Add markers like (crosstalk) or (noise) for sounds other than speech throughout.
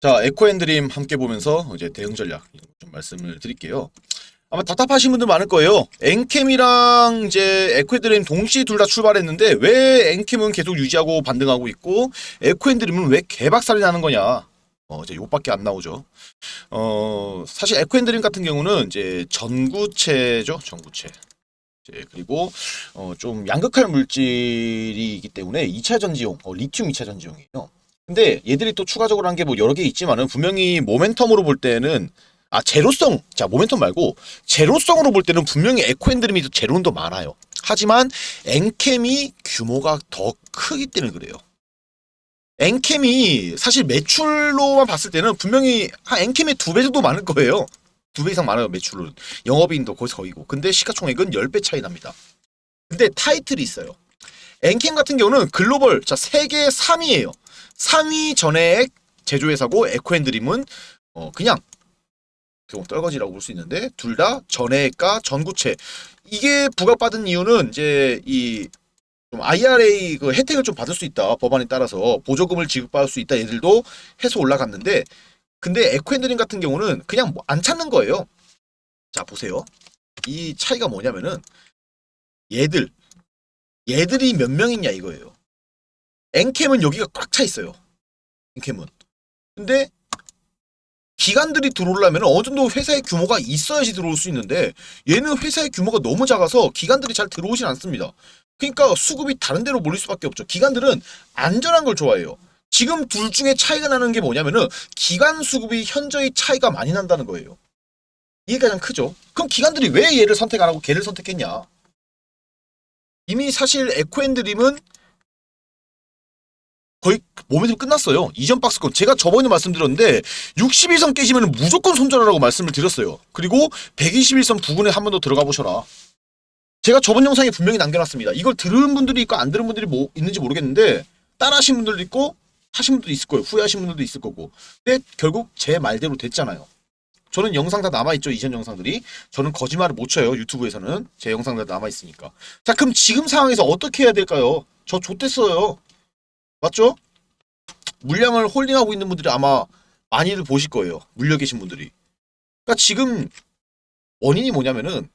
자, 에코앤드림 함께 보면서 이제 대응 전략 좀 말씀을 드릴게요. 아마 답답하신 분들 많을 거예요. 엔캠이랑 이제 에코앤드림 동시에 둘다 출발했는데 왜 엔캠은 계속 유지하고 반등하고 있고 에코앤드림은 왜 개박살이 나는 거냐? 어, 이제 요밖에 안 나오죠. 어, 사실 에코앤드림 같은 경우는 이제 전구체죠, 전구체. 이제 그리고 어, 좀 양극할 물질이기 때문에 2차 전지용, 어, 리튬 2차 전지용이에요. 근데 얘들이 또 추가적으로 한 게 뭐 여러 개 있지만은 분명히 모멘텀으로 볼 때는 아 제로성 자 모멘텀 말고 제로성으로 볼 때는 분명히 에코앤드림이 더 제로는 더 많아요. 하지만 엔캠이 규모가 더 크기 때문에 그래요. 엔캠이 사실 매출로만 봤을 때는 분명히 한 엔캠의 두 배 정도 많을 거예요. 두 배 이상 많아요 매출은. 영업이익도 거기서 거기고. 근데 시가총액은 10배 차이 납니다. 근데 타이틀이 있어요. 엔캠 같은 경우는 글로벌 자 세계 3위예요. 3위 전액 제조회사고 에코앤드림은 어 그냥 그 떨거지라고 볼 수 있는데 둘 다 전액과 전구체 이게 부각받은 이유는 이제 이 좀 IRA 그 혜택을 좀 받을 수 있다 법안에 따라서 보조금을 지급받을 수 있다 얘들도 해서 올라갔는데 근데 에코앤드림 같은 경우는 그냥 뭐 안 찾는 거예요. 자 보세요. 이 차이가 뭐냐면은 얘들 얘들이 몇 명이냐 이거예요. 엔캠은 여기가 꽉 차 있어요. 엔캠은. 근데 기관들이 들어오려면 어느 정도 회사의 규모가 있어야지 들어올 수 있는데 얘는 회사의 규모가 너무 작아서 기관들이 잘 들어오진 않습니다. 그러니까 수급이 다른 데로 몰릴 수밖에 없죠. 기관들은 안전한 걸 좋아해요. 지금 둘 중에 차이가 나는 게 뭐냐면은 기관 수급이 현저히 차이가 많이 난다는 거예요. 이게 가장 크죠. 그럼 기관들이 왜 얘를 선택 안 하고 걔를 선택했냐? 이미 사실 에코앤드림은 몸에서 끝났어요. 이전 박스권. 제가 저번에 말씀드렸는데 61선 깨시면 무조건 손절하라고 말씀을 드렸어요. 그리고 121선 부근에 한 번 더 들어가 보셔라. 제가 저번 영상에 분명히 남겨놨습니다. 이걸 들은 분들이 있고 안 들은 분들이 뭐 있는지 모르겠는데 따라 하신 분들도 있고 하신 분들도 있을 거예요. 후회하신 분들도 있을 거고. 근데 결국 제 말대로 됐잖아요. 저는 영상 다 남아있죠. 이전 영상들이. 저는 거짓말을 못 쳐요. 유튜브에서는. 제 영상 다 남아있으니까. 자 그럼 지금 상황에서 어떻게 해야 될까요? 저 좆됐어요. 맞죠? 물량을 홀딩하고 있는 분들이 아마 많이들 보실 거예요. 물려 계신 분들이. 그러니까 지금 원인이 뭐냐면은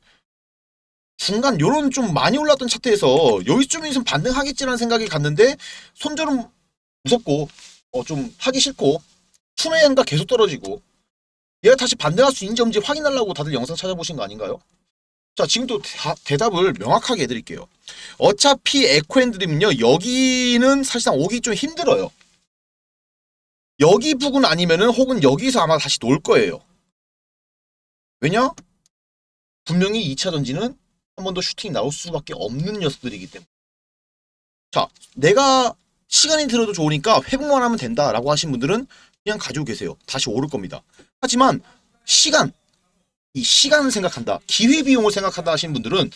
중간 요런 좀 많이 올랐던 차트에서 여기쯤 있으면 반등하겠지라는 생각이 갔는데 손절은 무섭고 어 좀 하기 싫고 투매한가 계속 떨어지고 얘가 다시 반등할 수 있는지 없는지 확인하려고 다들 영상 찾아보신 거 아닌가요? 자 지금 또 대- 대답을 명확하게 해드릴게요. 어차피 에코앤드림은요 여기는 사실상 오기 좀 힘들어요. 여기 부근 아니면은 혹은 여기서 아마 다시 놀 거예요. 왜냐? 분명히 2차 전지는 한 번 더 슈팅이 나올 수밖에 없는 녀석들이기 때문에. 자, 내가 시간이 들어도 좋으니까 회복만 하면 된다라고 하신 분들은 그냥 가지고 계세요. 다시 오를 겁니다. 하지만 시간, 이 시간을 생각한다, 기회 비용을 생각한다 하시는 분들은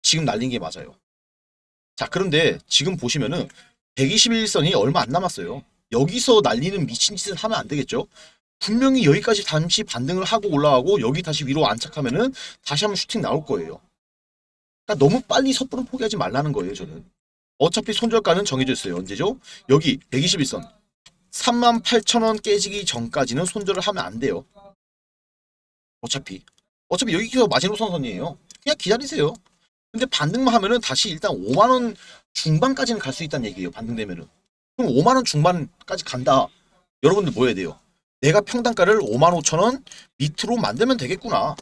지금 날린 게 맞아요. 자, 그런데 지금 보시면은 121선이 얼마 안 남았어요. 여기서 날리는 미친 짓을 하면 안 되겠죠? 분명히 여기까지 잠시 반등을 하고 올라가고 여기 다시 위로 안착하면은 다시 한번 슈팅 나올 거예요. 그러니까 너무 빨리 섣부른 포기하지 말라는 거예요, 저는. 어차피 손절가는 정해져 있어요. 언제죠? 여기 121선. 38,000원 깨지기 전까지는 손절을 하면 안 돼요. 어차피. 어차피 여기가 마지노선 선이에요. 그냥 기다리세요. 근데 반등만 하면은 다시 일단 5만 원 중반까지는 갈 수 있다는 얘기예요. 반등되면은. 그럼 5만 원 중반까지 간다. 여러분들 뭐 해야 돼요? 내가 평단가를 5만 5천 원 밑으로 만들면 되겠구나.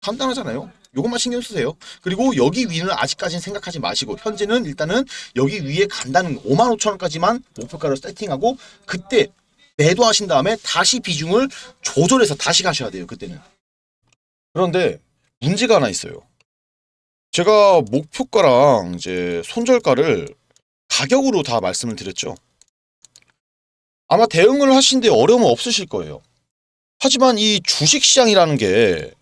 간단하잖아요. 요것만 신경 쓰세요. 그리고 여기 위는 아직까지는 생각하지 마시고 현재는 일단은 여기 위에 간다는 5만 5천 원까지만 목표가를 세팅하고 그때 매도하신 다음에 다시 비중을 조절해서 다시 가셔야 돼요. 그때는. 그런데 문제가 하나 있어요. 제가 목표가랑 이제 손절가를 가격으로 다 말씀을 드렸죠. 아마 대응을 하신데 어려움은 없으실 거예요. 하지만 이 주식시장이라는 게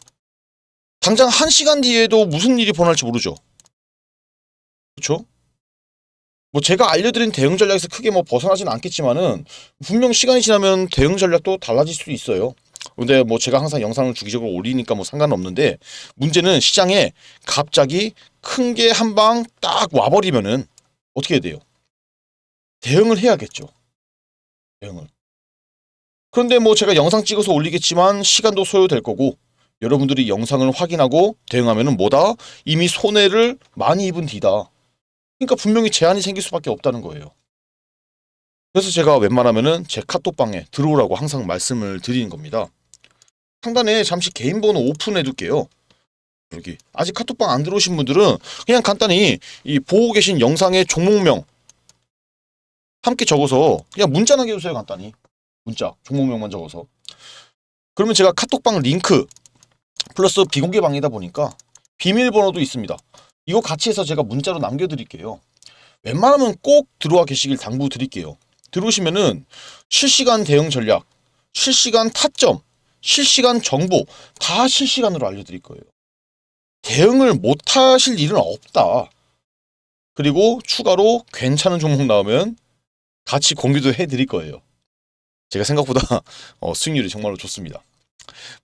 당장 한 시간 뒤에도 무슨 일이 벌어날지 모르죠. 그렇죠? 뭐 제가 알려드린 대응 전략에서 크게 뭐 벗어나진 않겠지만은 분명 시간이 지나면 대응 전략도 달라질 수 있어요. 근데 뭐 제가 항상 영상을 주기적으로 올리니까 뭐 상관은 없는데 문제는 시장에 갑자기 큰 게 한 방 딱 와버리면은 어떻게 해야 돼요? 대응을 해야겠죠. 대응을. 그런데 뭐 제가 영상 찍어서 올리겠지만 시간도 소요될 거고 여러분들이 영상을 확인하고 대응하면은 뭐다? 이미 손해를 많이 입은 뒤다. 그러니까 분명히 제한이 생길 수밖에 없다는 거예요. 그래서 제가 웬만하면은 제 카톡방에 들어오라고 항상 말씀을 드리는 겁니다. 상단에 잠시 개인 번호 오픈해 둘게요. 여기 아직 카톡방 안 들어오신 분들은 그냥 간단히 이 보고 계신 영상의 종목명 함께 적어서 그냥 문자 남겨주세요 간단히 문자 종목명만 적어서 그러면 제가 카톡방 링크 플러스 비공개 방이다 보니까 비밀번호도 있습니다. 이거 같이 해서 제가 문자로 남겨드릴게요. 웬만하면 꼭 들어와 계시길 당부드릴게요. 들어오시면은 실시간 대응 전략, 실시간 타점, 실시간 정보 다 실시간으로 알려드릴 거예요. 대응을 못 하실 일은 없다. 그리고 추가로 괜찮은 종목 나오면 같이 공유도 해드릴 거예요. 제가 생각보다 (laughs) 어, 수익률이 정말로 좋습니다.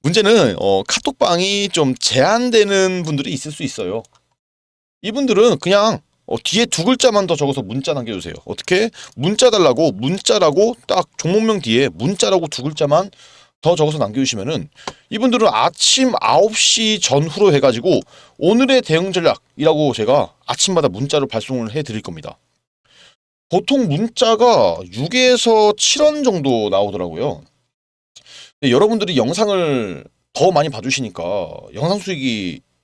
문제는 어, 카톡방이 좀 제한되는 분들이 있을 수 있어요. 이분들은 그냥 어, 뒤에 두 글자만 더 적어서 문자 남겨주세요. 어떻게? 문자 달라고 문자라고 딱 종목명 뒤에 문자라고 두 글자만 더 적어서 남겨주시면은 이분들은 아침 9시 전후로 해가지고 오늘의 대응 전략이라고 제가 아침마다 문자로 발송을 해드릴 겁니다. 보통 문자가 6에서 7원 정도 나오더라고요. 여러분들이 영상을 더 많이 봐주시니까 영상 수익이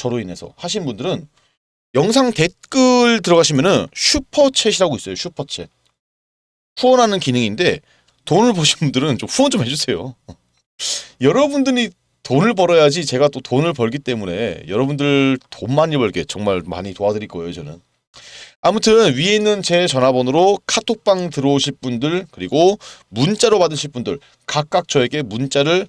저로 인해서 하신 분들은 영상 댓글 들어가시면은 슈퍼챗이라고 있어요. 슈퍼챗. 후원하는 기능인데 돈을 버신 분들은 좀 후원 좀 해주세요. 여러분들이 돈을 벌어야지 제가 또 돈을 벌기 때문에 여러분들 돈 많이 벌게 정말 많이 도와드릴 거예요 저는. 아무튼 위에 있는 제 전화번호로 카톡방 들어오실 분들 그리고 문자로 받으실 분들 각각 저에게 문자를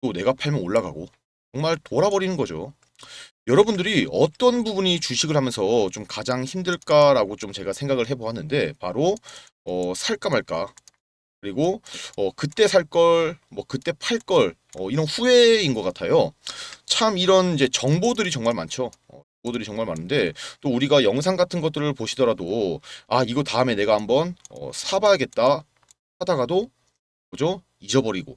또 내가 팔면 올라가고 정말 돌아버리는 거죠. 여러분들이 어떤 부분이 주식을 하면서 좀 가장 힘들까라고 좀 제가 생각을 해보았는데 바로 어, 살까 말까 그리고 어, 그때 살 걸 뭐 그때 팔걸 어, 이런 후회인 것 같아요. 참 이런 이제 정보들이 정말 많죠. 어, 정보들이 정말 많은데 또 우리가 영상 같은 것들을 보시더라도 아 이거 다음에 내가 한번 어, 사봐야겠다 하다가도 뭐죠 잊어버리고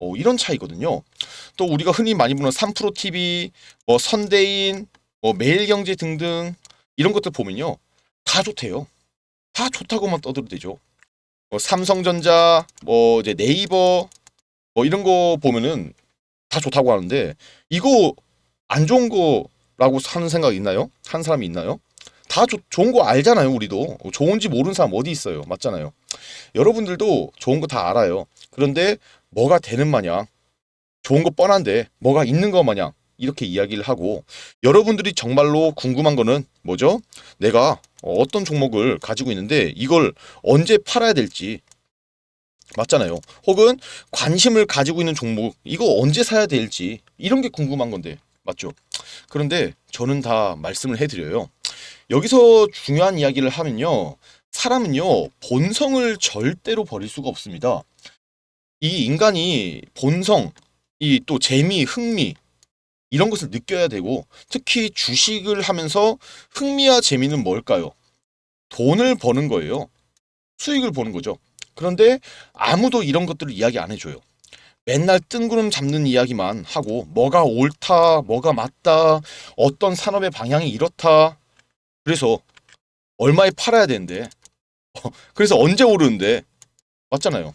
어, 이런 차이거든요. 또 우리가 흔히 많이 보는 3프로 TV, 뭐 선대인, 뭐 매일경제 등등 이런 것들 보면요. 다 좋대요. 다 좋다고만 떠들어대죠. 뭐 삼성전자, 뭐 이제 네이버, 뭐 이런 거 보면은 다 좋다고 하는데 이거 안 좋은 거라고 하는 생각 있나요? 한 사람이 있나요? 다 좋- 좋은 거 알잖아요, 우리도. 좋은지 모르는 사람 어디 있어요. 맞잖아요. 여러분들도 좋은 거 다 알아요. 그런데 뭐가 되는 마냥 좋은 거 뻔한데 뭐가 있는 거 마냥 이렇게 이야기를 하고 여러분들이 정말로 궁금한 거는 뭐죠? 내가 어떤 종목을 가지고 있는데 이걸 언제 팔아야 될지 맞잖아요. 혹은 관심을 가지고 있는 종목 이거 언제 사야 될지 이런 게 궁금한 건데 맞죠? 그런데 저는 다 말씀을 해드려요. 여기서 중요한 이야기를 하면요. 사람은요 본성을 절대로 버릴 수가 없습니다. 이 인간이 본성, 이 또 재미, 흥미 이런 것을 느껴야 되고 특히 주식을 하면서 흥미와 재미는 뭘까요? 돈을 버는 거예요. 수익을 보는 거죠. 그런데 아무도 이런 것들을 이야기 안 해줘요. 맨날 뜬구름 잡는 이야기만 하고 뭐가 옳다, 뭐가 맞다, 어떤 산업의 방향이 이렇다. 그래서 얼마에 팔아야 되는데, (laughs) 그래서 언제 오르는데, 맞잖아요.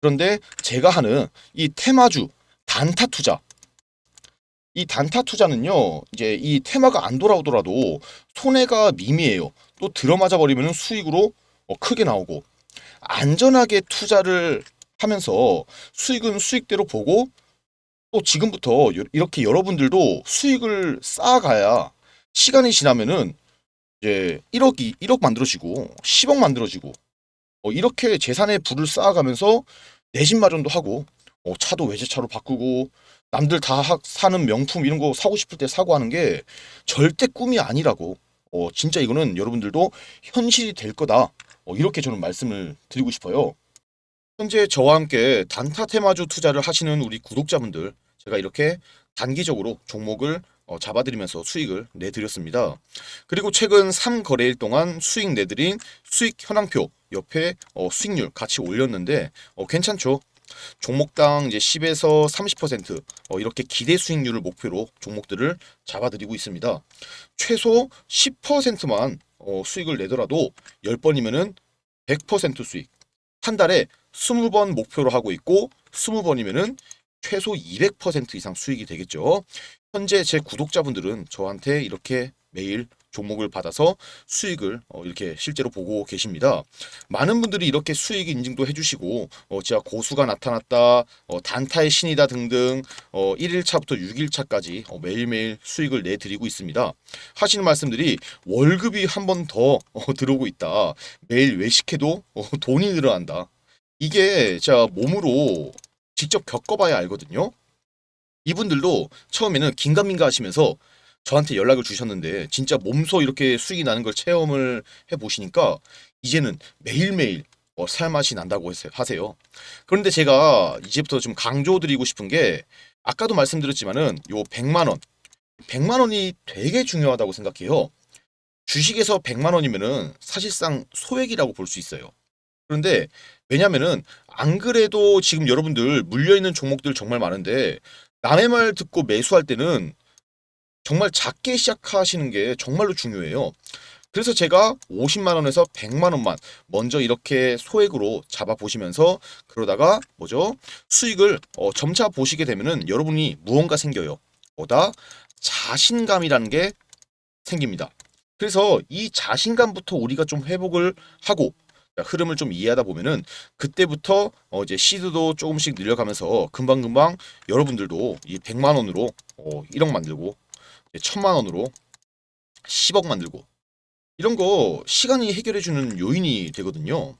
그런데 제가 하는 이 테마주 단타 투자. 이 단타 투자는요 이제 이 테마가 안 돌아오더라도 손해가 미미해요. 또 들어맞아 버리면 수익으로 어, 크게 나오고 안전하게 투자를 하면서 수익은 수익대로 보고 또 지금부터 요- 이렇게 여러분들도 수익을 쌓아가야 시간이 지나면은 이제 1억이 1억 만들어지고 10억 만들어지고 어, 이렇게 재산의 부를 쌓아가면서 내 집 마련도 하고 어, 차도 외제차로 바꾸고 남들 다 하- 사는 명품 이런 거 사고 싶을 때 사고 하는 게 절대 꿈이 아니라고 어, 진짜 이거는 여러분들도 현실이 될 거다 어, 이렇게 저는 말씀을 드리고 싶어요. 현재 저와 함께 단타 테마주 투자를 하시는 우리 구독자분들 제가 이렇게 단기적으로 종목을 어, 잡아드리면서 수익을 내드렸습니다. 그리고 최근 3거래일 동안 수익 내드린 수익 현황표 옆에 어, 수익률 같이 올렸는데 어, 괜찮죠? 종목당 이제 10에서 30% 어, 이렇게 기대 수익률을 목표로 종목들을 잡아드리고 있습니다. 최소 10%만 어, 수익을 내더라도 10번이면은 100% 수익. 한 달에 20번 목표로 하고 있고 20번이면은 최소 200% 이상 수익이 되겠죠. 현재 제 구독자분들은 저한테 이렇게 매일 종목을 받아서 수익을 어, 이렇게 실제로 보고 계십니다. 많은 분들이 이렇게 수익 인증도 해주시고 어, 제가 고수가 나타났다, 어, 단타의 신이다 등등 어, 1일차부터 6일차까지 어, 매일매일 수익을 내드리고 있습니다. 하시는 말씀들이 월급이 한 번더 어, 들어오고 있다. 매일 외식해도 어, 돈이 늘어난다. 이게 제가 몸으로 직접 겪어봐야 알거든요. 이분들도 처음에는 긴가민가 하시면서 저한테 연락을 주셨는데 진짜 몸소 이렇게 수익이 나는 걸 체험을 해 보시니까 이제는 매일매일 어, 살맛이 난다고 하세- 하세요. 그런데 제가 이제부터 좀 강조드리고 싶은 게 아까도 말씀드렸지만은 요 100만 원, 100만 원이 되게 중요하다고 생각해요. 주식에서 100만 원이면은 사실상 소액이라고 볼 수 있어요. 그런데 왜냐면은 안 그래도 지금 여러분들 물려 있는 종목들 정말 많은데 남의 말 듣고 매수할 때는 정말 작게 시작하시는 게 정말로 중요해요. 그래서 제가 50만 원에서 100만 원만 먼저 이렇게 소액으로 잡아 보시면서 그러다가 뭐죠? 수익을 어, 점차 보시게 되면은 여러분이 무언가 생겨요. 뭐다? 자신감이라는 게 생깁니다. 그래서 이 자신감부터 우리가 좀 회복을 하고 자, 흐름을 좀 이해하다 보면은 그때부터 어 이제 시드도 조금씩 늘려가면서 금방금방 여러분들도 이 100만 원으로 어 1억 만들고 이제 1000만 원으로 10억 만들고 이런 거 시간이 해결해 주는 요인이 되거든요.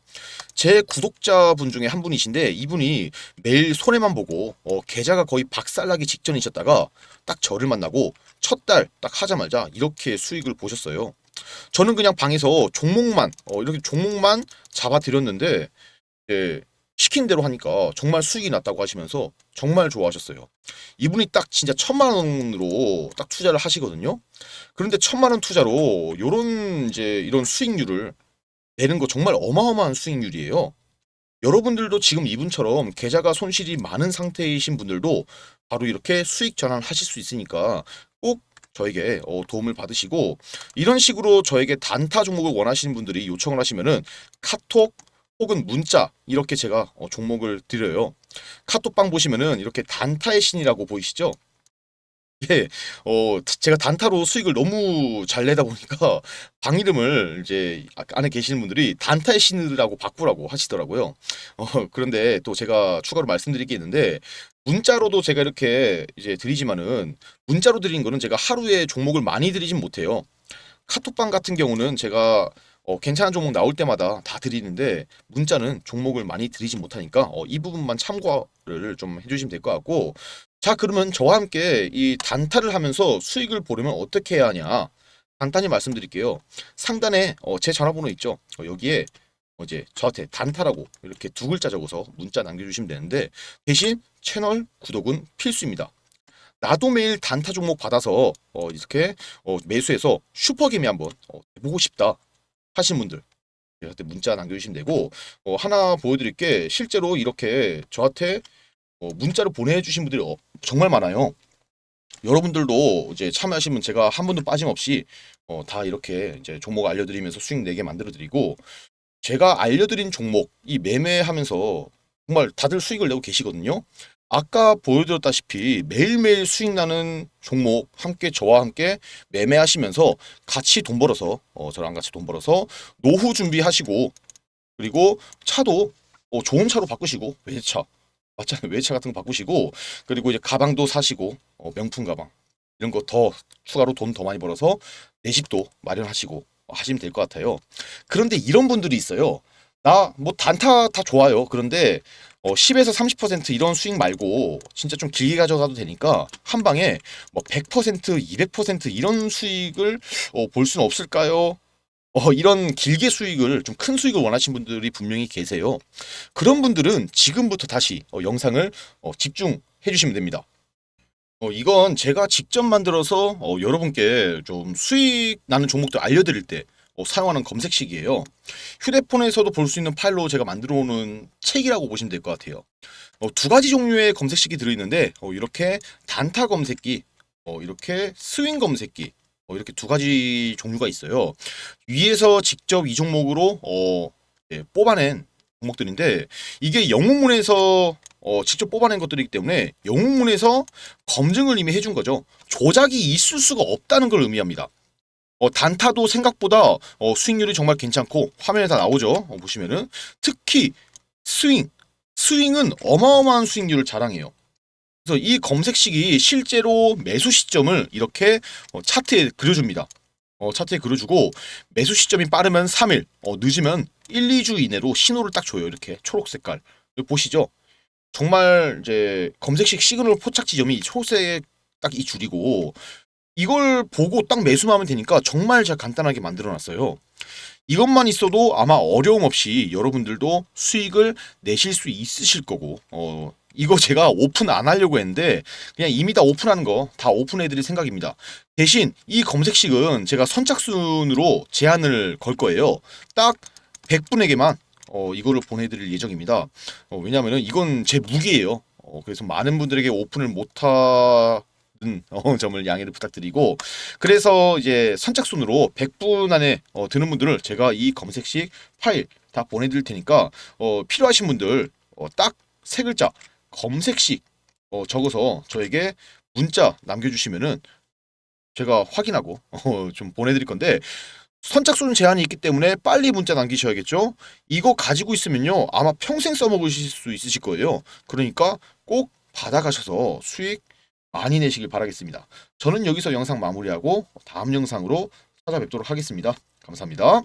제 구독자분 중에 한 분이신데 이분이 매일 손해만 보고 어 계좌가 거의 박살나기 직전이셨다가 딱 저를 만나고 첫 달 딱 하자마자 이렇게 수익을 보셨어요. 저는 그냥 방에서 종목만 어, 이렇게 종목만 잡아드렸는데 예, 시킨 대로 하니까 정말 수익이 났다고 하시면서 정말 좋아하셨어요. 이분이 딱 진짜 천만 원으로 딱 투자를 하시거든요. 그런데 천만 원 투자로 요런 이제 이런 수익률을 내는 거 정말 어마어마한 수익률이에요. 여러분들도 지금 이분처럼 계좌가 손실이 많은 상태이신 분들도 바로 이렇게 수익 전환하실 수 있으니까 꼭 저에게 어, 도움을 받으시고 이런 식으로 저에게 단타 종목을 원하시는 분들이 요청을 하시면은 카톡 혹은 문자 이렇게 제가 어, 종목을 드려요. 카톡방 보시면은 이렇게 단타의 신이라고 보이시죠? 예, 어, 제가 단타로 수익을 너무 잘 내다 보니까 (laughs) 방 이름을 이제 아- 안에 계시는 분들이 단타의 신이라고 바꾸라고 하시더라고요. 어, 그런데 또 제가 추가로 말씀드릴 게 있는데 문자로도 제가 이렇게 이제 드리지만은 문자로 드린 거는 제가 하루에 종목을 많이 드리진 못해요. 카톡방 같은 경우는 제가 어, 괜찮은 종목 나올 때마다 다 드리는데 문자는 종목을 많이 드리지 못하니까 어, 이 부분만 참고를 좀 해주시면 될 것 같고 자 그러면 저와 함께 이 단타를 하면서 수익을 보려면 어떻게 해야 하냐? 간단히 말씀드릴게요. 상단에 어, 제 전화번호 있죠? 어, 여기에 어, 이제 저한테 단타라고 이렇게 두 글자 적어서 문자 남겨주시면 되는데 대신 채널 구독은 필수입니다 나도 매일 단타 종목 받아서 어, 이렇게 어, 매수해서 슈퍼게임이 한번 어, 보고 싶다 하신 분들 저한테 문자 남겨주시면 되고 어, 하나 보여드릴 게 실제로 이렇게 저한테 어, 문자로 보내주신 분들이 어, 정말 많아요. 여러분들도 이제 참여하시면 제가 한 분도 빠짐없이 어, 다 이렇게 이제 종목 알려드리면서 수익 내게 만들어드리고 제가 알려드린 종목 이 매매하면서 정말 다들 수익을 내고 계시거든요. 아까 보여드렸다시피 매일매일 수익 나는 종목 함께 저와 함께 매매하시면서 같이 돈 벌어서 어, 저랑 같이 돈 벌어서 노후 준비하시고 그리고 차도 어, 좋은 차로 바꾸시고 외제차 맞잖아요 외제차 같은 거 바꾸시고 그리고 이제 가방도 사시고 어, 명품 가방 이런 거 더 추가로 돈 더 많이 벌어서 내 집도 마련하시고 하시면 될 것 같아요. 그런데 이런 분들이 있어요. 나 뭐 단타 다 좋아요. 그런데 어, 10에서 30% 이런 수익 말고 진짜 좀 길게 가져가도 되니까 한 방에 뭐 100%, 200% 이런 수익을 어, 볼 수는 없을까요? 어, 이런 길게 수익을 좀 큰 수익을 원하시는 분들이 분명히 계세요. 그런 분들은 지금부터 다시 어, 영상을 어, 집중해 주시면 됩니다. 어, 이건 제가 직접 만들어서 어, 여러분께 좀 수익 나는 종목들 알려드릴 때 어, 사용하는 검색식이에요. 휴대폰에서도 볼 수 있는 파일로 제가 만들어 오는 책이라고 보시면 될 것 같아요. 어, 두 가지 종류의 검색식이 들어있는데 어, 이렇게 단타 검색기, 어, 이렇게 스윙 검색기 어, 이렇게 두 가지 종류가 있어요. 위에서 직접 이 종목으로 어, 예, 뽑아낸 종목들인데 이게 영웅문에서 어, 직접 뽑아낸 것들이기 때문에 영웅문에서 검증을 이미 해준 거죠. 조작이 있을 수가 없다는 걸 의미합니다. 어, 단타도 생각보다 어, 수익률이 정말 괜찮고 화면에 다 나오죠. 어, 보시면은 특히 스윙, 스윙은 어마어마한 수익률을 자랑해요. 그래서 이 검색식이 실제로 매수 시점을 이렇게 어, 차트에 그려줍니다. 어, 차트에 그려주고 매수 시점이 빠르면 3일, 어, 늦으면 1, 2주 이내로 신호를 딱 줘요. 이렇게 초록 색깔. 보시죠. 정말 이제 검색식 시그널 포착 지점이 초록색 딱 이 줄이고 이걸 보고 딱 매수만 하면 되니까 정말 잘 간단하게 만들어 놨어요. 이것만 있어도 아마 어려움 없이 여러분들도 수익을 내실 수 있으실 거고 어 이거 제가 오픈 안 하려고 했는데 그냥 이미 다 오픈하는 거 다 오픈해 드릴 생각입니다. 대신 이 검색식은 제가 선착순으로 제한을 걸 거예요. 딱 100분에게만 어 이거를 보내 드릴 예정입니다. 어, 왜냐면은 이건 제 무기예요. 어, 그래서 많은 분들에게 오픈을 못하 는 어, (laughs) 점을 양해를 부탁드리고 그래서 이제 선착순으로 100분 안에 어, 드는 분들을 제가 이 검색식 파일 다 보내드릴 테니까 어, 필요하신 분들 어, 딱 세 글자 검색식 어, 적어서 저에게 문자 남겨주시면은 제가 확인하고 어, 좀 보내드릴 건데 선착순 제한이 있기 때문에 빨리 문자 남기셔야겠죠. 이거 가지고 있으면요 아마 평생 써먹으실 수 있으실 거예요. 그러니까 꼭 받아가셔서 수익 많이 내시길 바라겠습니다. 저는 여기서 영상 마무리하고 다음 영상으로 찾아뵙도록 하겠습니다. 감사합니다.